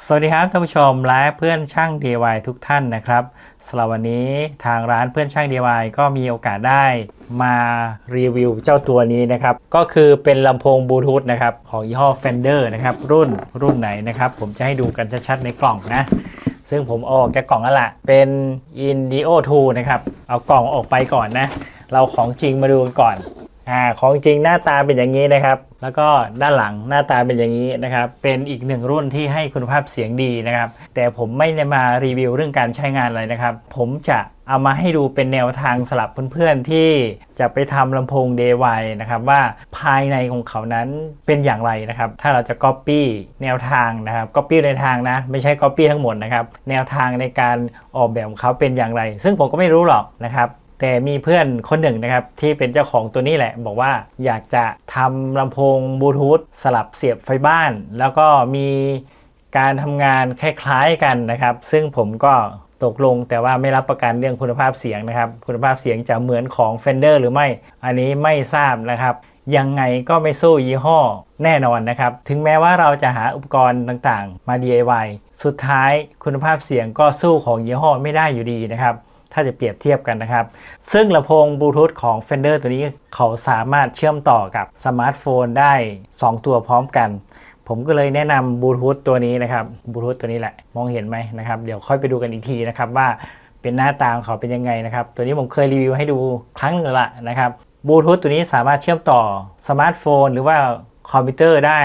สวัสดีครับท่านผู้ชมและเพื่อนช่าง DIY ทุกท่านนะครับสำหรับวันนี้ทางร้านเพื่อนช่าง DIY ก็มีโอกาสได้มารีวิวเจ้าตัวนี้นะครับ ก็คือเป็นลำโพงบลูทูธนะครับ ของยี่ห้อ Fender นะครับ รุ่นรุ่นไหนนะครับ ผมจะให้ดูกันชัดๆในกล่องนะ ซึ่งผมออกจากกล่องแล้วละเป็น Indio 2 นะครับ เอากล่องออกไปก่อนนะ เราของจริงมาดูกันก่อน อ่าของจริงหน้าตาเป็นอย่างนี้นะครับ แล้วก็ด้านหลังหน้าตาเป็นอย่างนี้นะครับ เป็นอีกหนึ่งรุ่นที่ให้คุณภาพเสียงดีนะครับ แต่ผมไม่ได้มารีวิวเรื่องการใช้งานอะไรนะครับ ผมจะเอามาให้ดูเป็นแนวทางสลับเพื่อนๆที่จะไปทำลำโพง DIY นะครับว่าภายในของเขานั้นเป็นอย่างไรนะครับ ถ้าเราจะ Copy แนวทางนะครับ Copy ในทางนะ ไม่ใช่ Copy ทั้งหมดนะครับ แนวทางในการออกแบบของเขาเป็นอย่างไร ซึ่งผมก็ไม่รู้หรอกนะครับ แต่มีเพื่อนคนหนึ่งนะครับที่เป็นเจ้าของตัวนี้แหละ บอกว่าอยากจะทำลำโพงบลูทูธสลับเสียบไฟบ้าน แล้วก็มีการทำงานคล้ายๆกันนะครับ ซึ่งผมก็ตกลงแต่ว่าไม่รับประกันเรื่องคุณภาพเสียงนะครับ คุณภาพเสียงจะเหมือนของ Fender หรือไม่ อันนี้ไม่ทราบนะครับ ยังไงก็ไม่สู้ยี่ห้อแน่นอนนะครับ ถึงแม้ว่าเราจะหาอุปกรณ์ต่างๆ มา DIY สุดท้ายคุณภาพเสียงก็สู้ของยี่ห้อไม่ได้อยู่ดีนะครับ ถ้าจะเปรียบเทียบกันนะครับ ซึ่งลำโพงบลูทูธของ Fender ตัวนี้เขาสามารถเชื่อมต่อกับสมาร์ทโฟนได้ 2 ตัวพร้อมกัน ผมก็เลยแนะนำบลูทูธตัวนี้นะครับบลูทูธตัวนี้แหละ มองเห็นไหมนะครับ เดี๋ยวค่อยไปดูกันอีกทีนะครับว่าเป็นหน้าตาของเขาเป็นยังไงนะครับ ตัวนี้ผมเคยรีวิวให้ดูครั้งหนึ่งแล้วละนะครับบลูทูธตัวนี้สามารถเชื่อมต่อสมาร์ทโฟน หรือว่าคอมพิวเตอร์ได้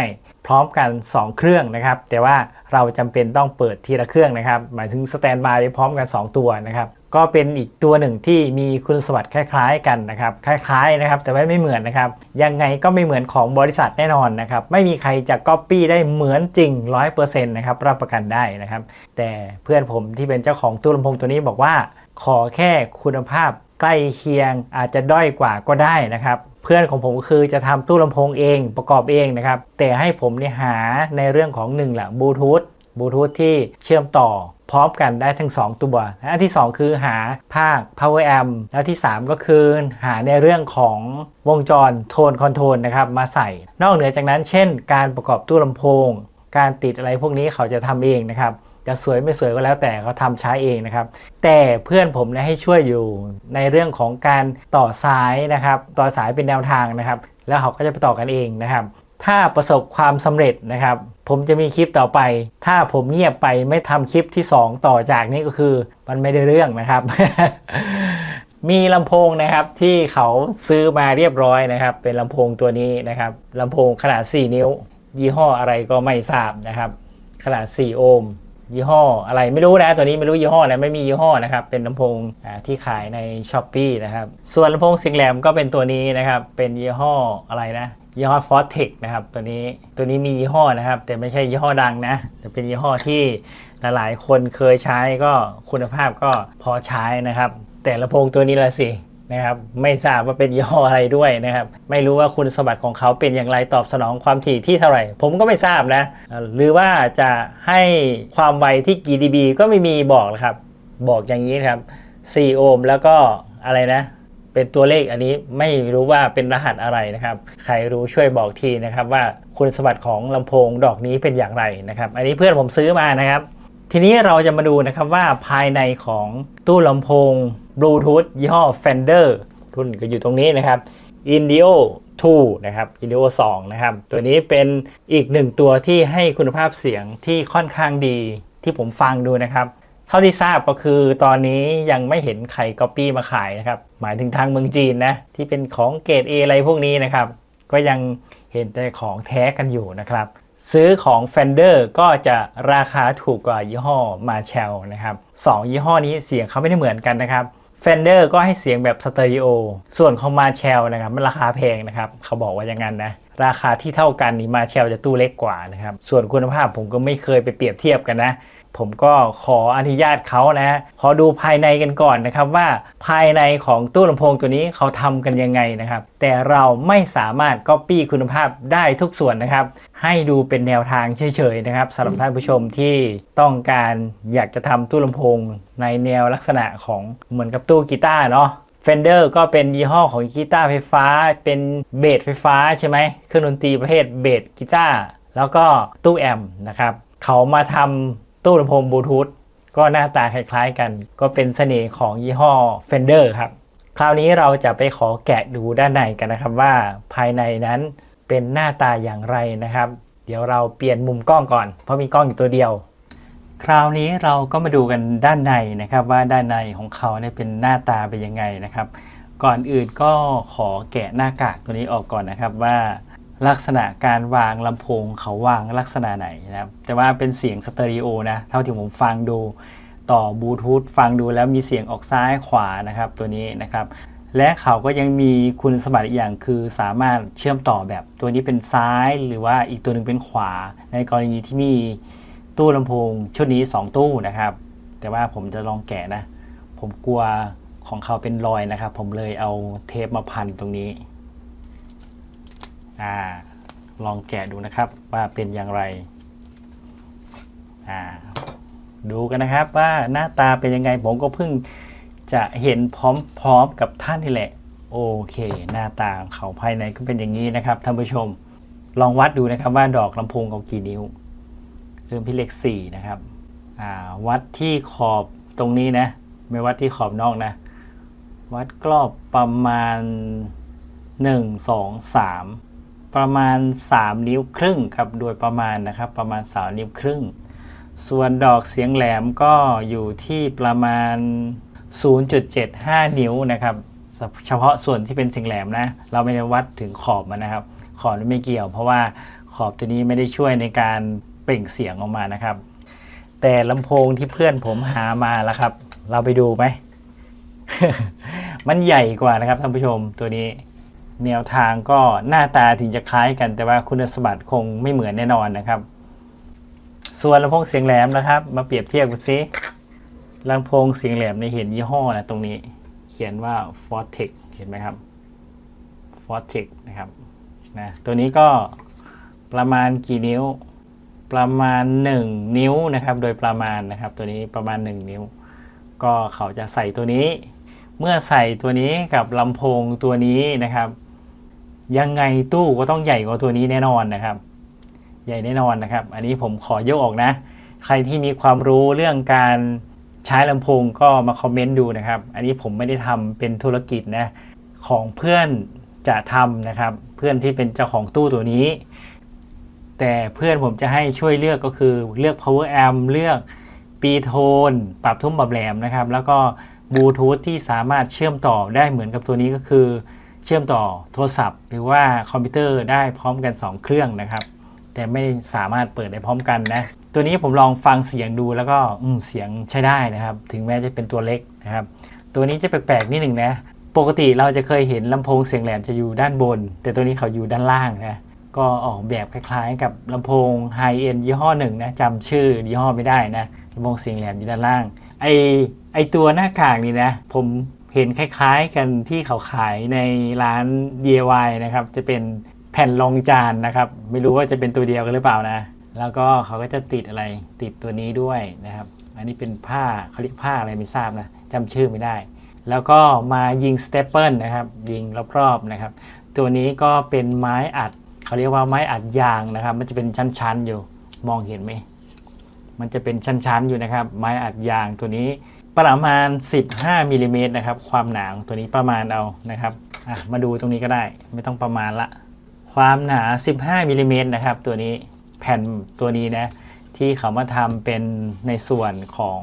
พร้อมกัน 2 เครื่องนะครับ แต่ว่าเราจำเป็นต้องเปิดทีละเครื่องนะครับ หมายถึงสแตนบายไปพร้อมกัน 2 ตัวนะครับ ก็เป็นอีกตัวหนึ่งที่มีคุณสมบัติคล้ายๆกันนะครับ คล้ายๆนะครับ แต่ว่าไม่เหมือนนะครับ ยังไงก็ไม่เหมือนของบริษัทแน่นอนนะครับ ไม่มีใครจะก๊อปปี้ได้เหมือนจริง 100%นะครับรับประกันได้นะครับ แต่เพื่อนผมที่เป็นเจ้าของตู้ลำโพงตัวนี้บอกว่า ขอแค่คุณภาพใกล้เคียงอาจจะด้อยกว่าก็ได้นะครับ เพื่อนของผมก็คือจะทำตู้ลำโพงเองประกอบเองนะครับ แต่ให้ผมเนี่ยหาในเรื่องของหนึ่งแหละบลูทูธ บลูทูธที่เชื่อมต่อพร้อมกันได้ทั้ง 2 ตัว อันที่ 2 คือหาภาค power amp แล้วที่ 3 ก็คือหาในเรื่องของวงจรโทนคอนโทรลนะครับมาใส่ นอกเหนือจากนั้น เช่น การประกอบตู้ลำโพง การติดอะไรพวกนี้เขาจะทำเองนะครับ จะสวยไม่สวยก็แล้วแต่เขาทำใช้เองนะครับ แต่เพื่อนผมเนี่ยให้ช่วยอยู่ในเรื่องของการต่อสายนะครับ ต่อสายเป็นแนวทางนะครับ แล้วเขาก็จะไปต่อกันเองนะครับ ถ้าประสบความสำเร็จนะครับ ผมจะมีคลิปต่อไป ถ้าผมเงียบไปไม่ทำคลิปที่ 2 ต่อจากนี้ก็คือ มันไม่ได้เรื่องนะครับ มีลำโพงนะครับที่เขาซื้อมาเรียบร้อยนะครับ เป็นลำโพงตัวนี้นะครับลำโพงขนาด 4 นิ้ว ยี่ห้ออะไรก็ไม่ทราบนะครับ ขนาด 4 โอห์มยี่ห้ออะไรไม่รู้นะตัวนี้ไม่รู้ยี่ห้ออะไรไม่มียี่ห้อนะครับ เป็นลำโพงที่ขายใน s h อ p e e นะครับ ส่วนลำโพงสิงแหลมก็เป็นตัวนี้นะครับ เป็นยี่ห้ออะไรนะ ยี่ห้อ f o r t e c นะครับตัวนี้ตัวนี้มียี่ห้อนะครับ แต่ไม่ใช่ยี่ห้อดังนะ แต่เป็นยี่ห้อที่หลายๆ คนเคยใช้ก็คุณภาพก็พอใช้นะครับ แต่ลำโพงตัวนี้ละสินะครับไม่ทราบว่าเป็นยี่ห้ออะไรด้วยนะครับ ไม่รู้ว่าคุณสมบัติของเขาเป็นอย่างไรตอบสนองความถี่ที่เท่าไหร่ ผมก็ไม่ทราบนะ หรือว่าจะให้ความไวที่กี่ dB ก็ไม่มีบอกนะครับ บอกอย่างนี้นะครับ4โอห์มแล้วก็อะไรนะ เป็นตัวเลขอันนี้ไม่รู้ว่าเป็นรหัสอะไรนะครับ ใครรู้ช่วยบอกทีนะครับ ว่าคุณสมบัติของลำโพงดอกนี้เป็นอย่างไรนะครับ อันนี้เพื่อนผมซื้อมานะครับ ทีนี้เราจะมาดูนะครับว่าภายในของตู้ลำโพงบลูทูธยี่ห้อ Fender รุ่นก็อยู่ตรงนี้นะครับ Indio 2นะครับ Indio 2นะครับ ตัวนี้เป็นอีกหนึ่งตัวที่ให้คุณภาพเสียงที่ค่อนข้างดีที่ผมฟังดูนะครับ เท่าที่ทราบก็คือตอนนี้ยังไม่เห็นใครก๊อปปี้มาขายนะครับ หมายถึงทางเมืองจีนนะ ที่เป็นของเกรด A อะไรพวกนี้นะครับ ก็ยังเห็นแต่ของแท้กันอยู่นะครับ ซื้อของ Fender ก็จะราคาถูกกว่ายี่ห้อ Marshall นะครับสองยี่ห้อนี้เสียงเขาไม่ได้เหมือนกันนะครับ Fender ก็ให้เสียงแบบสเตอริโอ ส่วนของ Marshall นะครับมันราคาแพงนะครับ เขาบอกว่าอย่างนั้นนะ ราคาที่เท่ากันนี่ Marshall จะตู้เล็กกว่านะครับ ส่วนคุณภาพผมก็ไม่เคยไปเปรียบเทียบกันนะ ผมก็ขออนุญาตเขานะ ขอดูภายในกันก่อนนะครับว่าภายในของตู้ลำโพงตัวนี้เขาทำกันยังไงนะครับ แต่เราไม่สามารถก๊อปปี้คุณภาพได้ทุกส่วนนะครับ ให้ดูเป็นแนวทางเฉยๆนะครับสำหรับท่านผู้ชมที่ต้องการอยากจะทำตู้ลำโพงในแนวลักษณะของเหมือนกับตู้กีตาร์เนาะ Fender ก็เป็นยี่ห้อของกีตาร์ไฟฟ้า เป็นเบสไฟฟ้าใช่ไหมเครื่องดนตรีประเภทเบสกีตาร์แล้วก็ตู้แอมนะครับ เขามาทำ ตู้ลำโพงบลูทูธก็หน้าตาคล้ายๆกัน ก็เป็นเสน่ห์ของยี่ห้อ Fender ครับ คราวนี้เราจะไปขอแกะดูด้านในกันนะครับว่าภายในนั้นเป็นหน้าตาอย่างไรนะครับ เดี๋ยวเราเปลี่ยนมุมกล้องก่อน เพราะมีกล้องอยู่ตัวเดียว คราวนี้เราก็มาดูกันด้านในนะครับ ว่าด้านในของเขาเนี่ยเป็นหน้าตาเป็นยังไงนะครับ ก่อนอื่นก็ขอแกะหน้ากากตัวนี้ออกก่อนนะครับว่า ลักษณะการวางลำโพงเขาวางลักษณะไหนนะครับ แต่ว่าเป็นเสียงสเตอริโอนะ เท่าที่ผมฟังดูต่อบลูทูธฟังดูแล้วมีเสียงออกซ้ายขวานะครับตัวนี้นะครับ และเขาก็ยังมีคุณสมบัติอีกอย่างคือสามารถเชื่อมต่อแบบตัวนี้เป็นซ้ายหรือว่าอีกตัวหนึ่งเป็นขวา ในกรณีที่มีตู้ลำโพงชุดนี้ 2 ตู้นะครับ แต่ว่าผมจะลองแกะนะ ผมกลัวของเขาเป็นรอยนะครับ ผมเลยเอาเทปมาพันตรงนี้ อ่าลองแกะดูนะครับว่าเป็นอย่างไรอ่าดูกันนะครับว่าหน้าตาเป็นยังไงผมก็เพิ่งจะเห็นพร้อมๆกับท่านนี่แหละ โอเค หน้าตาของเขาภายในก็เป็นอย่างนี้นะครับท่านผู้ชม ลองวัดดูนะครับว่าดอกลำโพงเขากี่นิ้วเริ่มที่เลข4นะครับวัดที่ขอบตรงนี้นะ ไม่วัดที่ขอบนอกนะ วัดกรอบประมาณ 1 2 3 ประมาณ 3 นิ้วครึ่งครับโดยประมาณนะครับประมาณ 3 นิ้วครึ่ง ส่วนดอกเสียงแหลมก็อยู่ที่ประมาณ 0.75 นิ้วนะครับเฉพาะส่วนที่เป็นเสียงแหลมนะ เราไม่ได้วัดถึงขอบมันนะครับ ขอบไม่เกี่ยว เพราะว่าขอบตัวนี้ไม่ได้ช่วยในการเปล่งเสียงออกมานะครับ แต่ลำโพงที่เพื่อนผมหามาแล้วครับ เราไปดูไหม มันใหญ่กว่านะครับท่านผู้ชมตัวนี้ แนวทางก็หน้าตาถึงจะคล้ายกันแต่ว่าคุณสมบัติคงไม่เหมือนแน่นอนนะครับ ส่วนลำโพงเสียงแหลมนะครับ มาเปรียบเทียบกันซิลำโพงเสียงแหลมในเห็นยี่ห้อนะตรงนี้ เขียนว่า Fortec เห็นไหมครับ Fortec นะครับนะตัวนี้ก็ประมาณกี่นิ้วประมาณ 1 นิ้วนะครับ โดยประมาณนะครับ ตัวนี้ประมาณ 1 นิ้ว ก็เขาจะใส่ตัวนี้ เมื่อใส่ตัวนี้กับลำโพงตัวนี้นะครับ ยังไงตู้ก็ต้องใหญ่กว่าตัวนี้แน่นอนนะครับ ใหญ่แน่นอนนะครับ อันนี้ผมขอยกออกนะ ใครที่มีความรู้เรื่องการใช้ลำโพงก็มาคอมเมนต์ดูนะครับ อันนี้ผมไม่ได้ทำเป็นธุรกิจนะ ของเพื่อนจะทำนะครับ เพื่อนที่เป็นเจ้าของตู้ตัวนี้ แต่เพื่อนผมจะให้ช่วยเลือกก็คือเลือก power amp เลือกปีโทน ปรับทุ่มปรับแหลมนะครับ แล้วก็บลูทูธที่สามารถเชื่อมต่อได้เหมือนกับตัวนี้ก็คือ เชื่อมต่อโทรศัพท์ หรือว่าคอมพิวเตอร์ได้พร้อมกัน 2 เครื่องนะครับ แต่ไม่สามารถเปิดได้พร้อมกันนะตัวนี้ผมลองฟังเสียงดูแล้วก็เสียงใช้ได้นะครับ ถึงแม้จะเป็นตัวเล็กนะครับ ตัวนี้จะแปลกๆนิดหนึ่งนะปกติเราจะเคยเห็นลำโพงเสียงแหลมจะอยู่ด้านบน แต่ตัวนี้เขาอยู่ด้านล่างนะก็ออกแบบคล้ายๆ กับลำโพงไฮเอ็นยี่ห้อหนึ่งนะจำชื่อยี่ห้อไม่ได้นะลำโพงเสียงแหลมอยู่ด้านล่างไอไอตัวหน้ากากนี่นะ ผม เห็นคล้ายๆกันที่เขาขายในร้าน DIY นะครับ จะเป็นแผ่นรองจานนะครับ ไม่รู้ว่าจะเป็นตัวเดียวกันหรือเปล่านะ แล้วก็เขาก็จะติดอะไรติดตัวนี้ด้วยนะครับ อันนี้เป็นผ้าเขาเรียกผ้าอะไรไม่ทราบนะจำชื่อไม่ได้ แล้วก็มายิงสเตปเปิลนะครับ ยิงรอบๆนะครับ ตัวนี้ก็เป็นไม้อัด เขาเรียกว่าไม้อัดยางนะครับ มันจะเป็นชั้นๆอยู่มองเห็นไหม มันจะเป็นชั้นๆอยู่นะครับ ไม้อัดยางตัวนี้ประมาณ 15มิลลิเมตรนะครับความหนาของตัวนี้ประมาณเอานะครับมาดูตรงนี้ก็ได้ไม่ต้องประมาณละ ความหนา 15มิลลิเมตรนะครับตัวนี้แผ่นตัวนี้นะที่เขามาทำเป็นในส่วนของ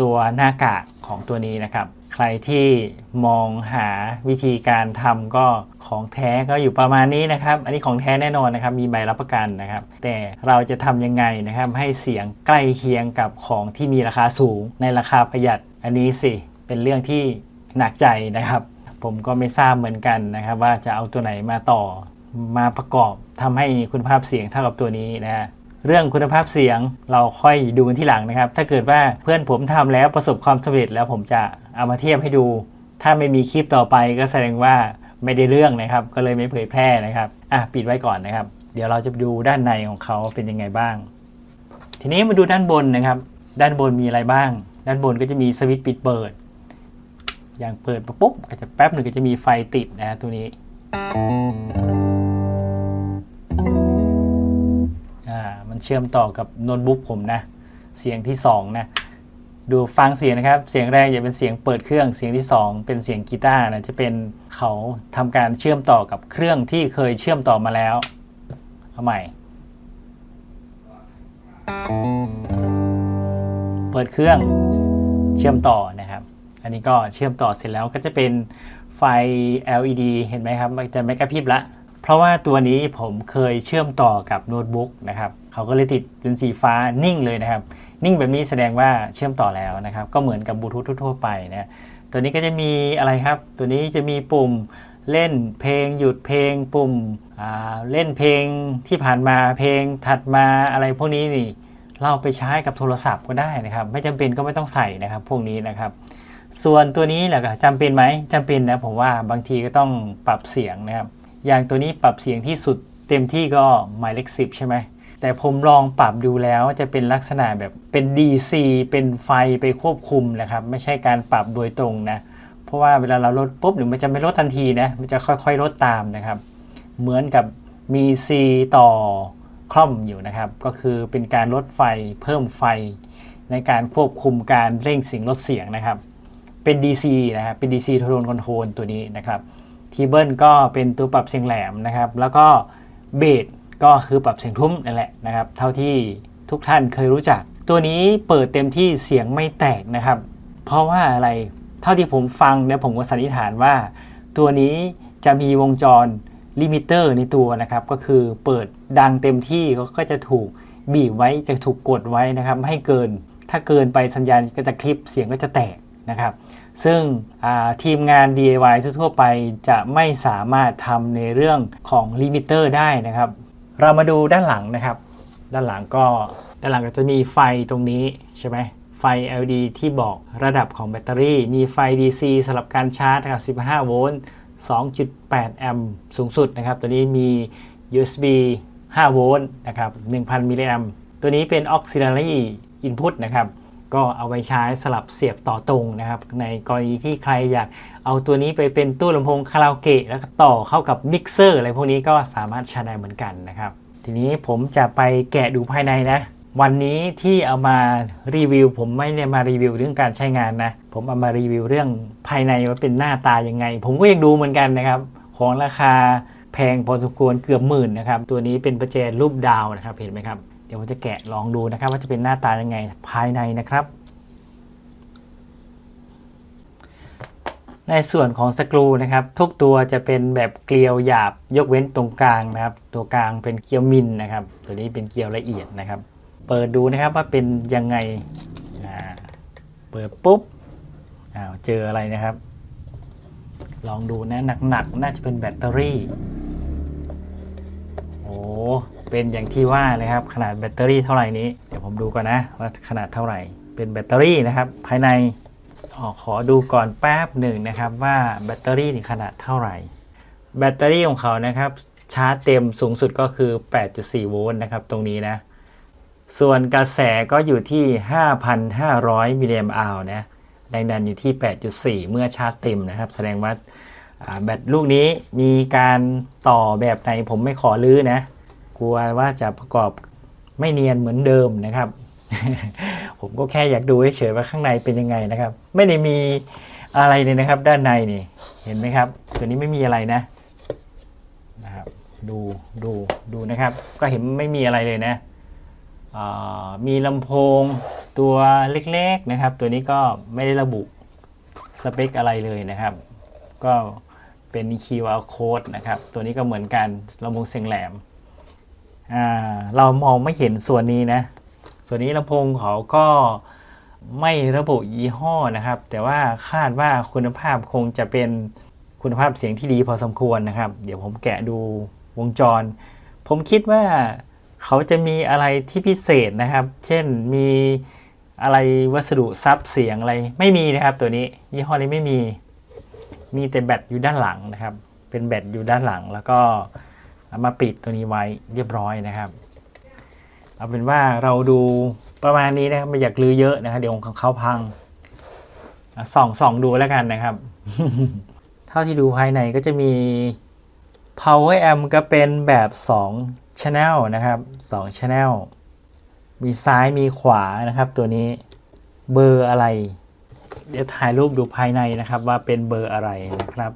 ตัวหน้ากากของตัวนี้นะครับ ใครที่มองหาวิธีการทำก็ของแท้ก็อยู่ประมาณนี้นะครับ อันนี้ของแท้แน่นอนนะครับ มีใบรับประกันนะครับ แต่เราจะทำยังไงนะครับ ให้เสียงใกล้เคียงกับของที่มีราคาสูงในราคาประหยัด อันนี้สิเป็นเรื่องที่หนักใจนะครับ ผมก็ไม่ทราบเหมือนกันนะครับ ว่าจะเอาตัวไหนมาต่อมาประกอบทำให้คุณภาพเสียงเท่ากับตัวนี้นะฮะ เรื่องคุณภาพเสียงเราค่อยดูกันที่หลังนะครับ ถ้าเกิดว่าเพื่อนผมทำแล้วประสบความสำเร็จแล้วผมจะเอามาเทียบให้ดู ถ้าไม่มีคลิปต่อไปก็แสดงว่าไม่ได้เรื่องนะครับ ก็เลยไม่เผยแพร่นะครับอะปิดไว้ก่อนนะครับ เดี๋ยวเราจะดูด้านในของเขาเป็นยังไงบ้าง ทีนี้มาดูด้านบนนะครับ ด้านบนมีอะไรบ้าง ด้านบนก็จะมีสวิตช์ปิดเปิด อย่างเปิดปุ๊บก็จะแป๊บหนึ่งก็จะมีไฟติดนะตัวนี้ มันเชื่อมต่อกับโน้ตบุ๊กผมนะ เสียงที่สองนะ ดูฟังเสียงนะครับ เสียงแรกจะเป็นเสียงเปิดเครื่อง เสียงที่สองเป็นเสียงกีตาร์นะ จะเป็นเขาทำการเชื่อมต่อกับเครื่องที่เคยเชื่อมต่อมาแล้วเอาใหม่ เปิดเครื่องเชื่อมต่อนะครับ อันนี้ก็เชื่อมต่อเสร็จแล้วก็จะเป็นไฟ LED เห็นไหมครับ มันจะไม่กระพริบละ เพราะว่าตัวนี้ผมเคยเชื่อมต่อกับโน้ตบุ๊กนะครับเขาก็เลยติดเป็นสีฟ้านิ่งเลยนะครับ นิ่งแบบนี้แสดงว่าเชื่อมต่อแล้วนะครับ ก็เหมือนกับบลูทูธทั่วไปนะตัวนี้ก็จะมีอะไรครับ ตัวนี้จะมีปุ่มเล่นเพลงหยุดเพลงปุ่มเล่นเพลงที่ผ่านมาเพลงถัดมาอะไรพวกนี้นี่เราไปใช้กับโทรศัพท์ก็ได้นะครับ ไม่จำเป็นก็ไม่ต้องใส่นะครับพวกนี้นะครับ ส่วนตัวนี้แหละจำเป็นไหมจำเป็นนะผมว่าบางทีก็ต้องปรับเสียงนะครับ อย่างตัวนี้ปรับเสียงที่สุดเต็มที่ก็หมายเลขสิบใช่ไหมแต่ผมลองปรับดูแล้วจะเป็นลักษณะแบบเป็น DC เป็นไฟไปควบคุมนะครับ ไม่ใช่การปรับโดยตรงนะ เพราะว่าเวลาเราลดปุ๊บหรือมันจะไม่ลดทันทีนะ มันจะค่อยๆลดตามนะครับ เหมือนกับมี C ต่อคล่อมอยู่นะครับ ก็คือเป็นการลดไฟเพิ่มไฟ ในการควบคุมการเร่งเสียงลดเสียงนะครับ เป็น DC นะครับเป็น DC โทนคอนโทรลตัวนี้นะครับ ทีเบิลก็เป็นตัวปรับเสียงแหลมนะครับ แล้วก็เบสก็คือปรับเสียงทุ้มนั่นแหละนะครับ เท่าที่ทุกท่านเคยรู้จัก ตัวนี้เปิดเต็มที่เสียงไม่แตกนะครับ เพราะว่าอะไรเท่าที่ผมฟังเนี่ยผมก็สันนิษฐานว่า ตัวนี้จะมีวงจรลิมิเตอร์ในตัวนะครับ ก็คือเปิดดังเต็มที่ก็จะถูกบีบไว้จะถูกกดไว้นะครับไม่ให้เกินถ้าเกินไปสัญญาณก็จะคลิปเสียงก็จะแตกนะครับ ซึ่งทีมงาน DIY ทั่วๆไปจะไม่สามารถทำในเรื่องของลิมิเตอร์ได้นะครับ เรามาดูด้านหลังนะครับ ด้านหลังก็ด้านหลังก็จะมีไฟตรงนี้ใช่ไหมไฟ LED ที่บอกระดับของแบตเตอรี่ มีไฟ DC สำหรับการชาร์จนะครับ 15 โวลต์ 2.8 แอมป์สูงสุดนะครับ ตัวนี้มี USB 5 โวลต์นะครับ 1,000 มิลลิแอมป์ตัวนี้เป็น auxiliary input นะครับ ก็เอาไว้ใช้สลับเสียบต่อตรงนะครับ ในกรณีที่ใครอยากเอาตัวนี้ไปเป็นตู้ลำโพงคาราโอเกะแล้วก็ต่อเข้ากับมิกเซอร์อะไรพวกนี้ก็สามารถใช้ได้เหมือนกันนะครับ ทีนี้ผมจะไปแกะดูภายในนะ วันนี้ที่เอามารีวิว ผมไม่ได้มารีวิวเรื่องการใช้งานนะ ผมเอามารีวิวเรื่องภายในว่าเป็นหน้าตายังไง ผมก็ยังดูเหมือนกันนะครับ ของราคาแพงพอสมควรเกือบหมื่นนะครับ ตัวนี้เป็นประแจรูปดาวนะครับเห็นไหมครับ ดี๋ยวผมจะแกะลองดูนะครับ ว่าจะเป็นหน้าตายังไงภายในนะครับ ในส่วนของสกรูนะครับ ทุกตัวจะเป็นแบบเกลียวหยาบยกเว้นตรงกลางนะครับ ตัวกลางเป็นเกลียวมินนะครับ ตัวนี้เป็นเกลียวละเอียดนะครับ เปิดดูนะครับว่าเป็นยังไงเปิดปุ๊บอ้าวเจออะไรนะครับ ลองดูนะหนักๆนน่าจะเป็นแบตเตอรี่ เป็นอย่างที่ว่าเลยครับ ขนาดแบตเตอรี่เท่าไหร่นี้ เดี๋ยวผมดูก่อนนะว่าขนาดเท่าไหร่ เป็นแบตเตอรี่นะครับ ภายในออขอดูก่อนแป๊บหนึ่งนะครับว่าแบตเตอรี่นี่ขนาดเท่าไหร่ แบตเตอรี่ของเขานะครับชาร์จเต็มสูงสุดก็คือ 8.4 โวลต์นะครับตรงนี้นะ ส่วนกระแสก็อยู่ที่ 5,500 มิลลิแอมป์อนะ แรงดันอยู่ที่ 8.4 เมื่อชาร์จเต็มนะครับ แสดงว่าอ่าแบตลูกนี้มีการต่อแบบไหนผมไม่ขอลื้อนะ กลัวว่าจะประกอบไม่เนียนเหมือนเดิมนะครับ ผมก็แค่อยากดูเฉยๆว่าข้างในเป็นยังไงนะครับ ไม่ได้มีอะไรเลยนะครับ ด้านในนี่เห็นไหมครับ ตัวนี้ไม่มีอะไรนะนะครับ ดูดูดูนะครับ ก็เห็นไม่มีอะไรเลยนะมีลำโพงตัวเล็กๆนะครับ ตัวนี้ก็ไม่ได้ระบุสเปคอะไรเลยนะครับ ก็เป็น QR code นะครับ ตัวนี้ก็เหมือนกันลำโพงเสียงแหลม เรามองไม่เห็นส่วนนี้นะ ส่วนนี้ลำโพงเขาก็ไม่ระบุยี่ห้อนะครับ แต่ว่าคาดว่าคุณภาพคงจะเป็นคุณภาพเสียงที่ดีพอสมควรนะครับ เดี๋ยวผมแกะดูวงจร ผมคิดว่าเขาจะมีอะไรที่พิเศษนะครับ เช่นมีอะไรวัสดุซับเสียงอะไรไม่มีนะครับ ตัวนี้ยี่ห้อนี้ไม่มี มีแต่แบตอยู่ด้านหลังนะครับ เป็นแบตอยู่ด้านหลังแล้วก็ มาปิดตัวนี้ไว้เรียบร้อยนะครับ เอาเป็นว่าเราดูประมาณนี้นะครับไม่อยากลือเยอะนะครับเดี๋ยวของเขาพังส่องส่องดูแล้วกันนะครับ เท่าที่ดูภายในก็จะมี power amp ก็เป็นแบบ 2 channel นะครับ 2 channel มีซ้ายมีขวานะครับ ตัวนี้เบอร์อะไร เดี๋ยวถ่ายรูปดูภายในนะครับว่าเป็นเบอร์อะไรนะครับ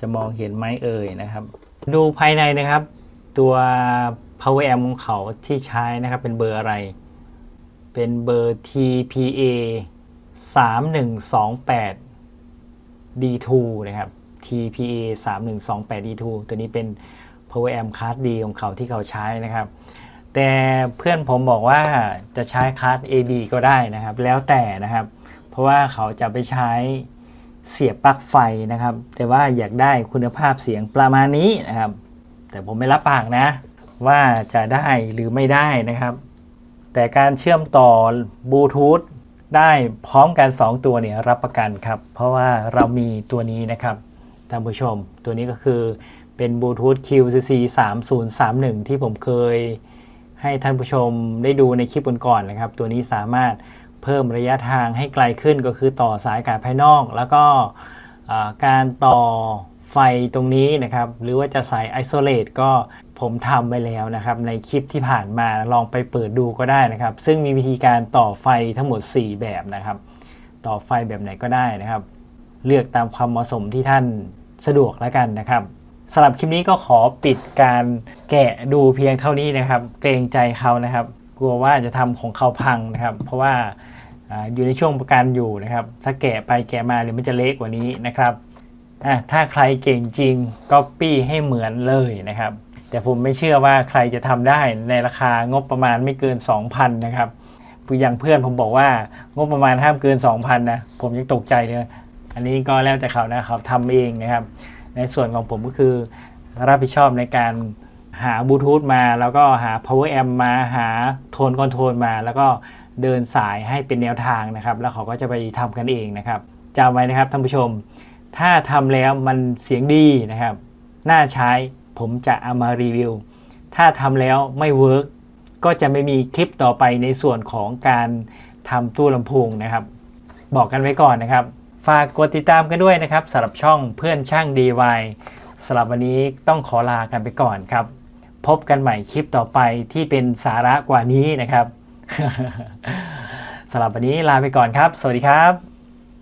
จะมองเห็นไหมเอ่ยนะครับ ดูภายในนะครับ ตัว power amp ของเขาที่ใช้นะครับ เป็นเบอร์อะไร เป็นเบอร์ TPA 3128 D2 นะครับ TPA 3128 D2 ตัวนี้เป็น power amp class D ของเขาที่เขาใช้นะครับ แต่เพื่อนผมบอกว่าจะใช้คลาส AB ก็ได้นะครับ แล้วแต่นะครับ เพราะว่าเขาจะไปใช้ เสียบปลั๊กไฟนะครับ แต่ว่าอยากได้คุณภาพเสียงประมาณนี้นะครับ แต่ผมไม่รับปากนะ ว่าจะได้หรือไม่ได้นะครับ แต่การเชื่อมต่อบลูทูธได้พร้อมกัน 2 ตัวเนี่ยรับประกันครับ เพราะว่าเรามีตัวนี้นะครับท่านผู้ชม ตัวนี้ก็คือเป็นบลูทูธ QCC 3031 ที่ผมเคยให้ท่านผู้ชมได้ดูในคลิปก่อนๆนะครับ ตัวนี้สามารถ เพิ่มระยะทางให้ไกลขึ้นก็คือต่อสายการภายนอก แล้วก็การต่อไฟตรงนี้นะครับ หรือว่าจะใส่ไอโซเลตก็ผมทำไปแล้วนะครับ ในคลิปที่ผ่านมาลองไปเปิดดูก็ได้นะครับ ซึ่งมีวิธีการต่อไฟทั้งหมด 4 แบบนะครับ ต่อไฟแบบไหนก็ได้นะครับ เลือกตามความเหมาะสมที่ท่านสะดวกแล้วกันนะครับสำหรับคลิปนี้ก็ขอปิดการแกะดูเพียงเท่านี้นะครับ เกรงใจเขานะครับ กลัวว่าจะทำของเขาพังนะครับ เพราะว่าออยู่ในช่วงประกันอยู่นะครับ ถ้าแกะไปแกะมาเดี๋ยวมันจะเละกว่านี้นะครับถ้าใครเก่งจริงก็ปี้ให้เหมือนเลยนะครับ แต่ผมไม่เชื่อว่าใครจะทำได้ในราคางบประมาณไม่เกิน 2,000 นะครับอย่างเพื่อนผมบอกว่างบประมาณห้ามเกิน 2,000 นะ ผมยังตกใจเลย อันนี้ก็แล้วแต่เขานะครับทำเองนะครับ ในส่วนของผมก็คือรับผิดชอบในการ หาบลูทูธมา แล้วก็หา power amp มาหาโทนคอนโทรลมา แล้วก็เดินสายให้เป็นแนวทางนะครับ แล้วเขาก็จะไปทำกันเองนะครับจำไว้นะครับท่านผู้ชม ถ้าทำแล้วมันเสียงดีนะครับ น่าใช้ผมจะเอามารีวิว ถ้าทำแล้วไม่เวิร์กก็จะไม่มีคลิปต่อไปในส่วนของการทำตู้ลำโพงนะครับ บอกกันไว้ก่อนนะครับ ฝากกดติดตามกันด้วยนะครับสำหรับช่องเพื่อนช่าง DIY สำหรับวันนี้ต้องขอลากันไปก่อนครับ พบกันใหม่คลิปต่อไปที่เป็นสาระกว่านี้นะครับสำหรับวันนี้ลาไปก่อนครับ สวัสดีครับ